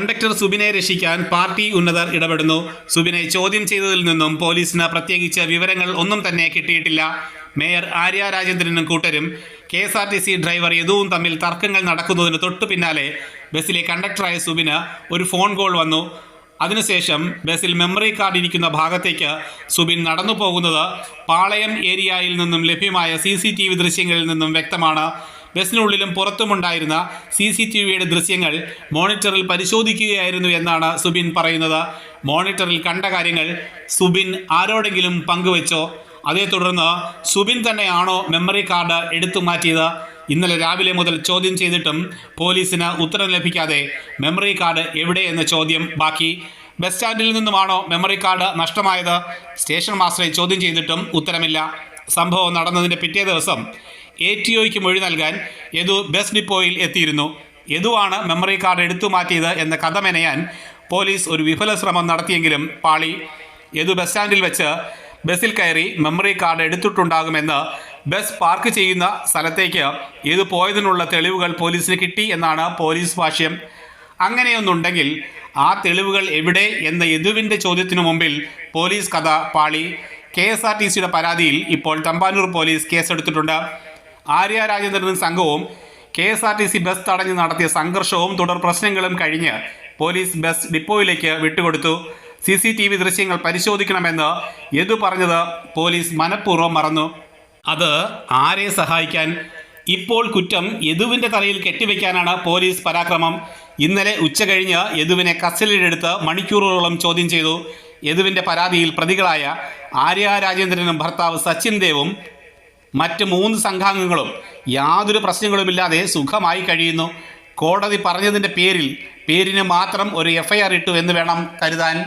Conductor സുബിനെ രക്ഷിക്കാൻ party ഉന്നതർ ഇടപെടുന്നു. സുബിനെ ചോദ്യം ചെയ്തതിൽ നിന്നും പോലീസിന് പ്രത്യേകിച്ച് വിവരങ്ങൾ ഒന്നും തന്നെ കിട്ടിയിട്ടില്ല. മേയർ ആര്യ രാജേന്ദ്രനും കൂട്ടരും K S R T C driver യദുവും തമ്മിൽ തർക്കങ്ങൾ നടക്കുന്നതിന് തൊട്ടു പിന്നാലെ ബസ്സിലെ കണ്ടക്ടറായ സുബിന് ഒരു ഫോൺ കോൾ വന്നു. അതിനുശേഷം ബസ്സിൽ മെമ്മറി കാർഡ് ഇരിക്കുന്ന ഭാഗത്തേക്ക് സുബിൻ നടന്നു പോകുന്നത് പാളയം ഏരിയയിൽ നിന്നും ലഭ്യമായ സി സി ടി വി ദൃശ്യങ്ങളിൽ നിന്നും വ്യക്തമാണ്. ബസ്സിനുള്ളിലും പുറത്തുമുണ്ടായിരുന്ന സി സി ടി വിയുടെ ദൃശ്യങ്ങൾ മോണിറ്ററിൽ പരിശോധിക്കുകയായിരുന്നു എന്നാണ് സുബിൻ പറയുന്നത്. മോണിറ്ററിൽ കണ്ട കാര്യങ്ങൾ സുബിൻ ആരോടെങ്കിലും പങ്കുവച്ചോ? അതേ തുടർന്ന് സുബിൻ തന്നെയാണോ മെമ്മറി കാർഡ് എടുത്തു മാറ്റിയത്? ഇന്നലെ രാവിലെ മുതൽ ചോദ്യം ചെയ്തിട്ടും പോലീസിന് ഉത്തരം ലഭിക്കാതെ മെമ്മറി കാർഡ് എവിടെ എന്ന ചോദ്യം ബാക്കി. ബസ് സ്റ്റാൻഡിൽ നിന്നുമാണോ മെമ്മറി കാർഡ് നഷ്ടമായത്? സ്റ്റേഷൻ മാസ്റ്ററെ ചോദ്യം ചെയ്തിട്ടും ഉത്തരമില്ല. സംഭവം നടന്നതിന്റെ പിറ്റേ ദിവസം എ ടി ഒയ്ക്ക് മൊഴി നൽകാൻ യദു ബസ് ഡിപ്പോയിൽ എത്തിയിരുന്നു. യദുവാണ് മെമ്മറി കാർഡ് എടുത്തു മാറ്റിയത് എന്ന കഥ മെനയാൻ പോലീസ് ഒരു വിഫല ശ്രമം നടത്തിയെങ്കിലും പാളി യദു ബസ് സ്റ്റാൻഡിൽ വെച്ച് ബസ്സിൽ കയറി മെമ്മറി കാർഡ് എടുത്തിട്ടുണ്ടാകുമെന്ന് ബസ് പാർക്ക് ചെയ്യുന്ന സ്ഥലത്തേക്ക് ഇത് പോയതിനുള്ള തെളിവുകൾ പോലീസിന് കിട്ടി എന്നാണ് പോലീസ് ഭാഷ്യം അങ്ങനെയൊന്നുണ്ടെങ്കിൽ ആ തെളിവുകൾ എവിടെ എന്ന യദുവിന്റെ ചോദ്യത്തിനു മുമ്പിൽ പോലീസ് കഥ പാളി. കെ എസ് ആർ ടി സിയുടെ പരാതിയിൽ ഇപ്പോൾ തമ്പാനൂർ പോലീസ് കേസെടുത്തിട്ടുണ്ട്. ആര്യ രാജേന്ദ്രനും സംഘവും K S R T C bus തടഞ്ഞു നടത്തിയ സംഘർഷവും തുടർ പ്രശ്നങ്ങളും കഴിഞ്ഞ് പോലീസ് ബസ് ഡിപ്പോയിലേക്ക് വിട്ടുകൊടുത്തു. സി സി ടി വി ദൃശ്യങ്ങൾ പരിശോധിക്കണമെന്ന് യദു പറഞ്ഞത് പോലീസ് മനഃപൂർവം മറന്നു. അത് ആരെ സഹായിക്കാൻ? ഇപ്പോൾ കുറ്റം യദുവിന്റെ തലയിൽ കെട്ടിവെക്കാനാണ് പോലീസ് പരാക്രമം. ഇന്നലെ ഉച്ച കഴിഞ്ഞ് യദുവിനെ കസ്റ്റഡിയിലെടുത്ത് മണിക്കൂറുകളോളം ചോദ്യം ചെയ്തു. യദുവിന്റെ പരാതിയിൽ പ്രതികളായ ആര്യ രാജേന്ദ്രനും ഭർത്താവ് സച്ചിൻ ദേവും മറ്റ് മൂന്ന് സംഘാംഗങ്ങളും യാതൊരു പ്രശ്നങ്ങളുമില്ലാതെ സുഖമായി കഴിയുന്നു. കോടതി പറഞ്ഞതിന്റെ പേരിൽ പേരിന് മാത്രം ഒരു എഫ്ഐആർ ഇട്ടു എന്ന് വേണം കരുതാൻ.